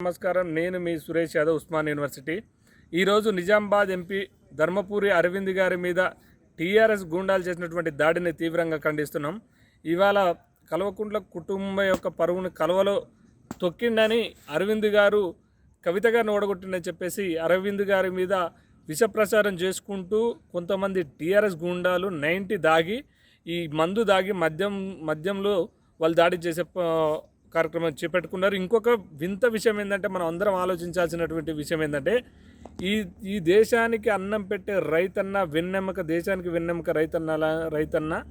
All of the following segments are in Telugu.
నమస్కారం. నేను మీ సురేష్ యాదవ్ ఉస్మాన్ యూనివర్సిటీ. ఈరోజు నిజామాబాద్ ఎంపీ ధర్మపురి అరవింద్ గారి మీద టీఆర్ఎస్ గూండాలు చేసినటువంటి దాడిని తీవ్రంగా ఖండిస్తున్నాం. ఇవాళ కల్వకుంట్ల కుటుంబం యొక్క పరువును కలవలో తొక్కిండని అరవింద్ గారు కవిత గారిని చెప్పేసి అరవింద్ గారి మీద విషప్రచారం చేసుకుంటూ కొంతమంది టీఆర్ఎస్ గూండాలు నైంటీ దాగి ఈ మందు దాగి మద్యం మద్యంలో వాళ్ళు దాడి చేసే కార్యక్రమం చేపట్టుకున్నారు. ఇంకొక వింత విషయం ఏంటంటే మనం అందరం ఆలోచించాల్సినటువంటి విషయం ఏంటంటే ఈ ఈ దేశానికి అన్నం పెట్టే రైతన్న వెన్నెమ్మక దేశానికి వెన్నెమ్మక రైతన్న రైతన్న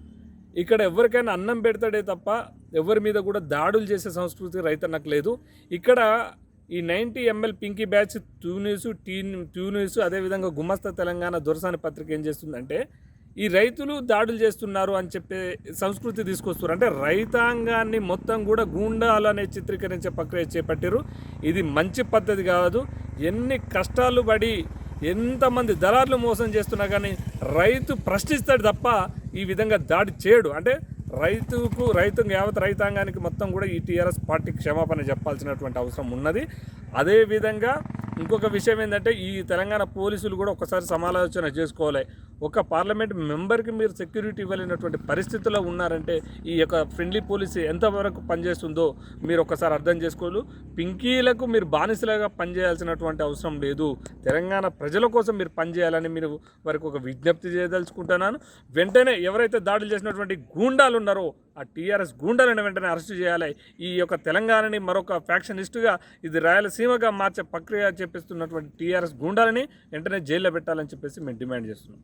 ఇక్కడ ఎవరికైనా అన్నం పెడతాడే తప్ప ఎవరి మీద కూడా దాడులు చేసే సంస్కృతి రైతన్నకు లేదు. ఇక్కడ ఈ ninety ML pinky batch two T two అదేవిధంగా గుమస్తా తెలంగాణ దొరసాని పత్రిక ఏం చేస్తుందంటే ఈ రైతులు దాడులు చేస్తున్నారు అని చెప్పే సంస్కృతి తీసుకొస్తున్నారు. అంటే రైతాంగాన్ని మొత్తం కూడా గూండాలనే చిత్రీకరించే ప్రక్రియ చేపట్టారు ఇది మంచి పద్ధతి కాదు. ఎన్ని కష్టాలు పడి ఎంతమంది దళారులు మోసం చేస్తున్నా కానీ రైతు ప్రశ్నిస్తాడు తప్ప ఈ విధంగా దాడి చేయడు. అంటే రైతుకు రైతు యావత్ రైతాంగానికి మొత్తం కూడా ఈ టీఆర్ఎస్ పార్టీ క్షమాపణ చెప్పాల్సినటువంటి అవసరం ఉన్నది. అదేవిధంగా ఇంకొక విషయం ఏంటంటే ఈ తెలంగాణ పోలీసులు కూడా ఒకసారి సమాలోచన చేసుకోవాలి. ఒక పార్లమెంట్ మెంబర్కి మీరు సెక్యూరిటీ ఇవ్వలేనటువంటి పరిస్థితిలో ఉన్నారంటే ఈ యొక్క ఫ్రెండ్లీ పోలీసీ ఎంతవరకు పనిచేస్తుందో మీరు ఒకసారి అర్థం చేసుకోవాలి. పింకీలకు మీరు బానిసలుగా పనిచేయాల్సినటువంటి అవసరం లేదు. తెలంగాణ ప్రజల కోసం మీరు పనిచేయాలని మీరు వారికి ఒక విజ్ఞప్తి చేయదలుచుకుంటున్నాను. వెంటనే ఎవరైతే దాడులు చేసినటువంటి గూండాలు ఉన్నారో ఆ టీఆర్ఎస్ గూండాలను వెంటనే అరెస్టు చేయాలి. ఈ యొక్క తెలంగాణని మరొక ఫ్యాక్షనిస్టుగా ఇది రాయలసీమగా మార్చే ప్రక్రియ చేపిస్తున్నటువంటి టీఆర్ఎస్ గూండాలని వెంటనే జైల్లో పెట్టాలని చెప్పేసి మేము డిమాండ్ చేస్తున్నాం.